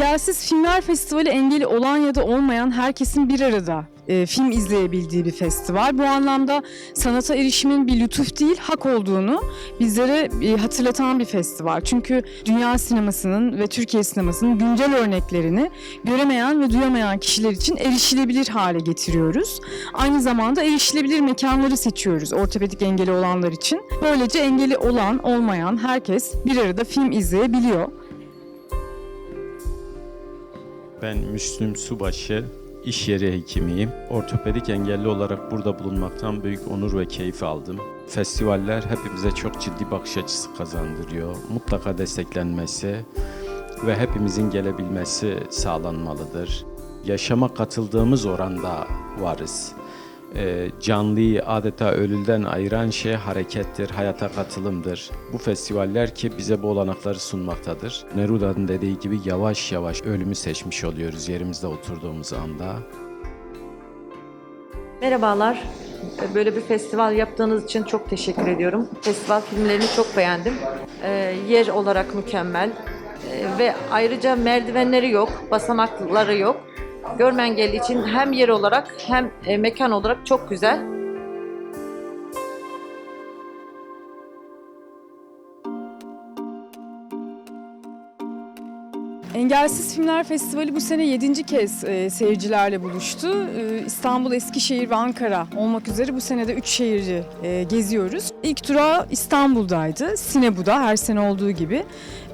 Engelsiz Filmler Festivali engeli olan ya da olmayan herkesin bir arada e, film izleyebildiği bir festival. Bu anlamda sanata erişimin bir lütuf değil, hak olduğunu bizlere e, hatırlatan bir festival. Çünkü dünya sinemasının ve Türkiye sinemasının güncel örneklerini göremeyen ve duyamayan kişiler için erişilebilir hale getiriyoruz. Aynı zamanda erişilebilir mekanları seçiyoruz ortopedik engeli olanlar için. Böylece engeli olan, olmayan herkes bir arada film izleyebiliyor. Ben Müslüm Subaşı, iş yeri hekimiyim. Ortopedik engelli olarak burada bulunmaktan büyük onur ve keyif aldım. Festivaller hepimize çok ciddi bakış açısı kazandırıyor. Mutlaka desteklenmesi ve hepimizin gelebilmesi sağlanmalıdır. Yaşama katıldığımız oranda varız. Ee, canlıyı adeta ölülden ayıran şey harekettir, hayata katılımdır. Bu festivaller ki bize bu olanakları sunmaktadır. Neruda'nın dediği gibi yavaş yavaş ölümü seçmiş oluyoruz yerimizde oturduğumuz anda. Merhabalar. Böyle bir festival yaptığınız için çok teşekkür ediyorum. Festival filmlerini çok beğendim. Ee, yer olarak mükemmel. Ee, ve ayrıca merdivenleri yok, basamakları yok. Görme engelli için hem yer olarak hem e, mekan olarak çok güzel. Engelsiz Filmler Festivali bu sene 7. kez e, seyircilerle buluştu. E, İstanbul, Eskişehir ve Ankara olmak üzere bu sene de 3 şehri e, geziyoruz. İlk durağı İstanbul'daydı. Sinebu'da her sene olduğu gibi.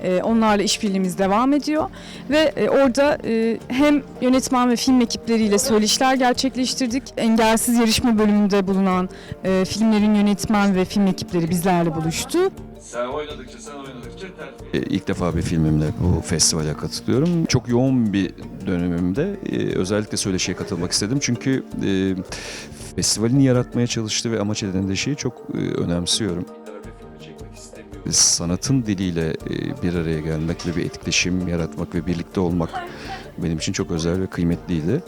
E, onlarla işbirliğimiz devam ediyor. Ve e, orada e, hem yönetmen ve film ekipleriyle söyleşiler gerçekleştirdik. Engelsiz yarışma bölümünde bulunan e, filmlerin yönetmen ve film ekipleri bizlerle buluştu. Sen oynadıkça sen oynadıkça terfi. E, İlk defa bir filmimle bu festivale katılıyorum. Çok yoğun bir dönemimde e, özellikle söyleşiye katılmak istedim. Çünkü e, festivalin yaratmaya çalıştığı ve amaç edindiği şeyi çok önemsiyorum. Sanatın diliyle bir araya gelmek ve bir etkileşim yaratmak ve birlikte olmak benim için çok özel ve kıymetliydi.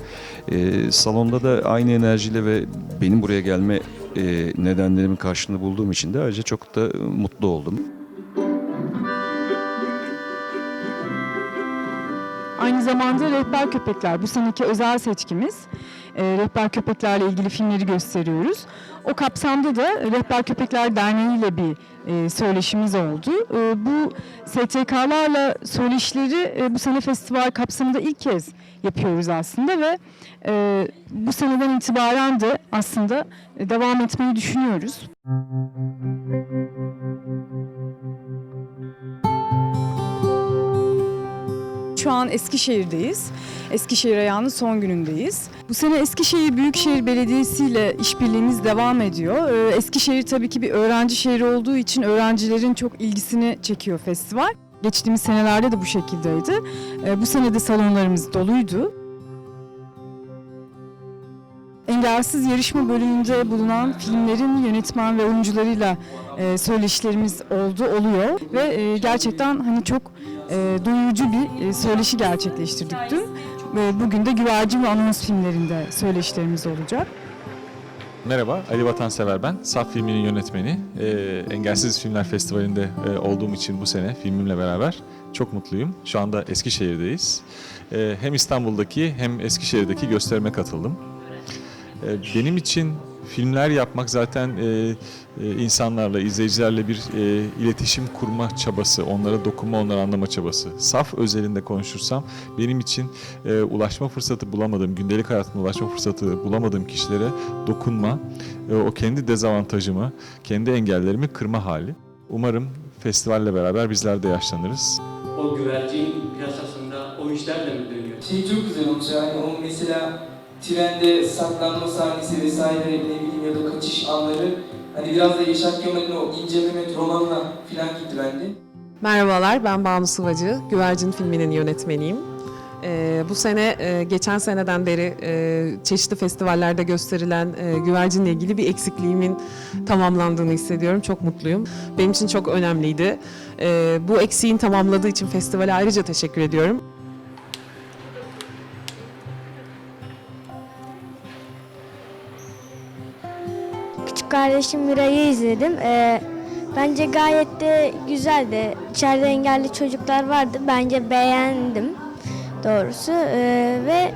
E, salonda da aynı enerjiyle ve benim buraya gelme nedenlerimin karşılığını bulduğum için de ayrıca çok da e, mutlu oldum. Aynı zamanda Rehber Köpekler bu seneki özel seçkimiz. E, Rehber Köpeklerle ilgili filmleri gösteriyoruz. O kapsamda da Rehber Köpekler Derneği ile bir e, söyleşimiz oldu. E, bu STK'larla söyleşileri e, bu sene festival kapsamında ilk kez yapıyoruz aslında ve e, bu seneden itibaren de aslında devam etmeyi düşünüyoruz. Şu an Eskişehir'deyiz. Eskişehir ayağının son günündeyiz. Bu sene Eskişehir Büyükşehir Belediyesi ile işbirliğimiz devam ediyor. Ee, Eskişehir tabii ki bir öğrenci şehri olduğu için öğrencilerin çok ilgisini çekiyor festival. Geçtiğimiz senelerde de bu şekildeydi. Ee, Bu sene de salonlarımız doluydu. Engelsiz yarışma bölümünde bulunan filmlerin yönetmen ve oyuncularıyla e, söyleşilerimiz oldu, oluyor ve e, gerçekten hani çok e, doyurucu bir e, söyleşi gerçekleştirdik dün. Ve bugün de Güvercin ve Anons filmlerinde söyleşilerimiz olacak. Merhaba, Ali Vatansever ben. Saf filminin yönetmeni. Ee, Engelsiz Filmler Festivali'nde e, olduğum için bu sene filmimle beraber çok mutluyum. Şu anda Eskişehir'deyiz. Ee, hem İstanbul'daki hem Eskişehir'deki gösterime katıldım. Ee, benim için filmler yapmak zaten e, e, insanlarla, izleyicilerle bir e, iletişim kurma çabası, onlara dokunma, onları anlama çabası. Saf özelinde konuşursam benim için e, ulaşma fırsatı bulamadığım, gündelik hayatımda ulaşma fırsatı bulamadığım kişilere dokunma, e, o kendi dezavantajımı, kendi engellerimi kırma hali. Umarım festivalle beraber bizler de yaşlanırız. o güvercin piyasasında o işlerle mi dönüyor? Şey çok güzel olmuş yani o mesela trende saklanma sahnesi vesaire ne bileyim ya da kaçış anları hani biraz da Yaşar Kemal'in o İnce Mehmet romanına falan gitti bende. Merhabalar, ben Banu Sıvacı. Güvercin filminin yönetmeniyim. Ee, bu sene, e, geçen seneden beri e, çeşitli festivallerde gösterilen e, güvercinle ilgili bir eksikliğimin tamamlandığını hissediyorum. Çok mutluyum. Benim için çok önemliydi. E, bu eksiğin tamamladığı için festivale ayrıca teşekkür ediyorum. Küçük kardeşim Mira'yı izledim. Ee, bence gayet de güzeldi. İçeride engelli çocuklar vardı. Bence beğendim. doğrusu Ee, ve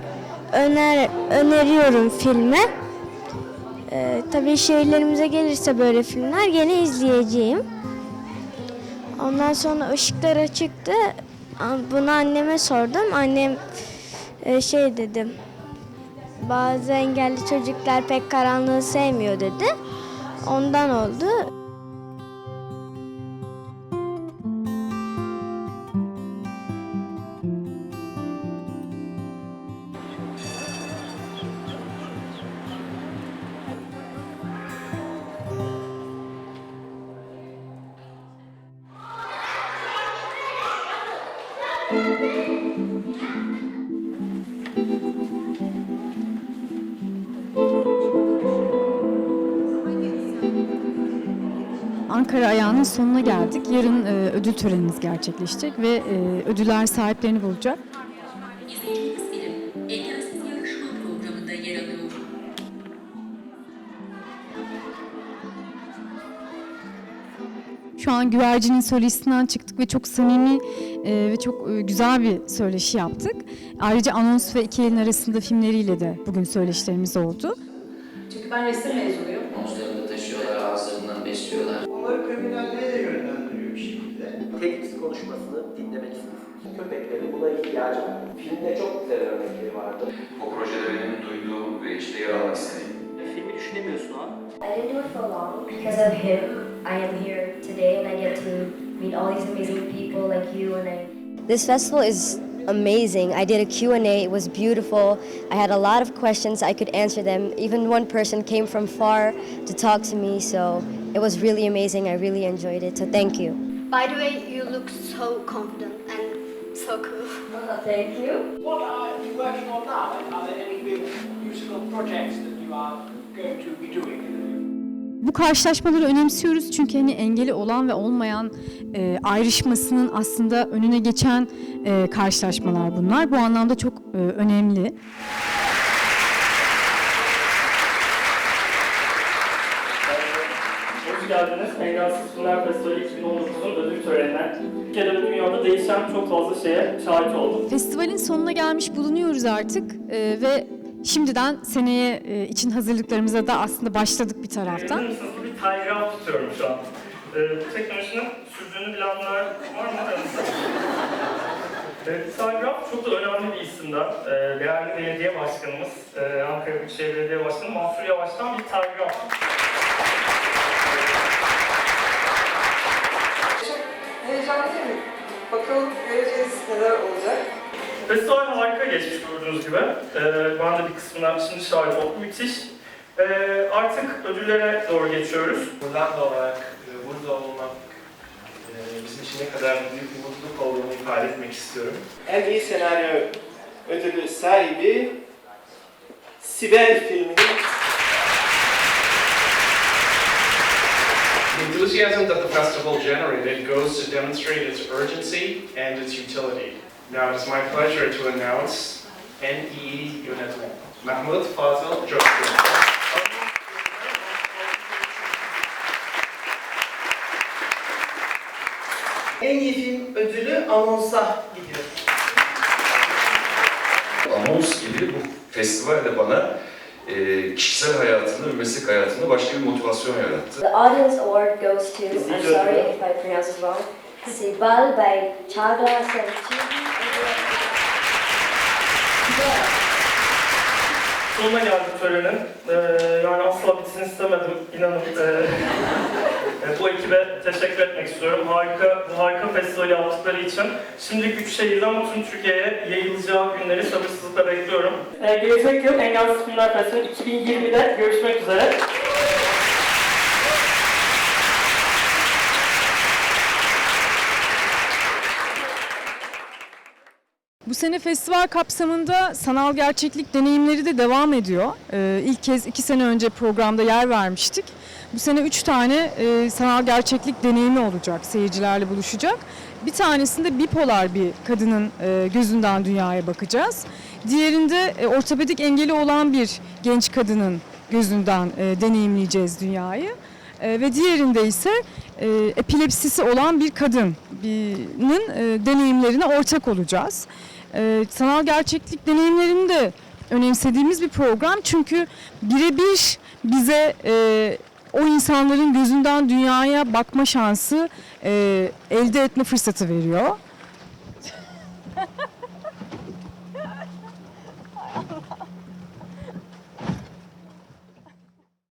öner öneriyorum filmi. Ee, tabii şehirlerimize gelirse böyle filmler gene izleyeceğim. Ondan sonra ışıklar açıktı. Bunu anneme sordum. Annem e, şey dedim. Bazı engelli çocuklar pek karanlığı sevmiyor dedi. Ondan oldu. Ankara ayağının sonuna geldik. Yarın e, ödül törenimiz gerçekleşecek ve e, ödüller sahiplerini bulacak. Şu an Güvercin'in solistinden çıktık ve çok samimi e, ve çok e, güzel bir söyleşi yaptık. Ayrıca Anons ve İki Elin Arasında filmleriyle de bugün söyleşilerimiz oldu. Çünkü ben resim mezunuyum. Omuzlarında taşıyorlar, ağızlarından besliyorlar. Köpeklerin buna ihtiyacı var. Filmde çok güzel örnekleri vardı. O projede benim duyduğum ve işte yer almak istediğim. Filmi düşünemiyorsun ha. I didn't do it for long because of him. I am here today and I get to meet all these amazing people like you and I. This festival is amazing. I did a Q&A. It was beautiful. I had a lot of questions. I could answer them. Even one person came from far to talk to me, so it was really amazing. I really enjoyed it. So thank you. By the way, you look so confident and so cool. thank you. What are you working on now? Are there any big musical projects that you are going to be doing? Bu karşılaşmaları önemsiyoruz çünkü hani engeli olan ve olmayan e, ayrışmasının aslında önüne geçen e, karşılaşmalar bunlar. Bu anlamda çok e, önemli. Geldiniz. Engelsiz Filmler Festivali 2019'un ödül törenine. Türkiye'de ve dünyada değişen çok fazla şeye şahit oldum. Festivalin sonuna gelmiş bulunuyoruz artık e, ve şimdiden seneye e, için hazırlıklarımıza da aslında başladık bir taraftan. Misiniz ki bir telgraf tutuyorum şu an. Ee, bu teknolojinin sürdüğünü bilenler var mı? Ee, telgraf çok da önemli bir isimden. Ee, değerli belediye başkanımız, e, Ankara Büyükşehir Belediye Başkanı Mansur Yavaş'tan bir telgraf. Heyecanlıyım. Bakalım göreceğiz neler olacak. Festival harika geçmiş gördüğünüz gibi. Ee, ben de bir kısmına şimdi şahit oldum. Müthiş. Ee, artık ödüllere doğru geçiyoruz. Hollanda olarak e, burada olmak e, bizim için ne kadar büyük bir mutluluk olduğunu ifade etmek istiyorum. En iyi senaryo ödülü sahibi Sibel filminin enthusiasm that the festival generated goes to demonstrate its urgency and its utility. Now it is my pleasure to announce NEE Yönetmen, Mahmut Fazıl Coşkun. En iyi film ödülü Anons'a gidiyor. Anons gibi bu festival de bana e, kişisel hayatımda ve meslek hayatımda başka bir motivasyon yarattı. The audience award goes to, I'm sorry if I pronounce it wrong, Sibal by Chagla Selçuk. Sonuna geldik törenin. Ee, yani asla bitsin istemedim, inanın. Ee, e, bu ekibe teşekkür etmek istiyorum. Harika, bu harika festivali yaptıkları için. Şimdi üç şehirden bütün Türkiye'ye yayılacağı günleri sabırsızlıkla bekliyorum. Ee, gelecek yıl Engelsiz Filmler Festivali 2020'de görüşmek üzere. Bu sene festival kapsamında sanal gerçeklik deneyimleri de devam ediyor. Ee, ilk kez iki sene önce programda yer vermiştik. Bu sene üç tane e, sanal gerçeklik deneyimi olacak, seyircilerle buluşacak. Bir tanesinde bipolar bir kadının e, gözünden dünyaya bakacağız. Diğerinde e, ortopedik engeli olan bir genç kadının gözünden e, deneyimleyeceğiz dünyayı. E, ve diğerinde ise e, epilepsisi olan bir kadının e, deneyimlerine ortak olacağız. E, sanal gerçeklik deneyimlerini de önemsediğimiz bir program. Çünkü birebir bize e, o insanların gözünden dünyaya bakma şansı e, elde etme fırsatı veriyor.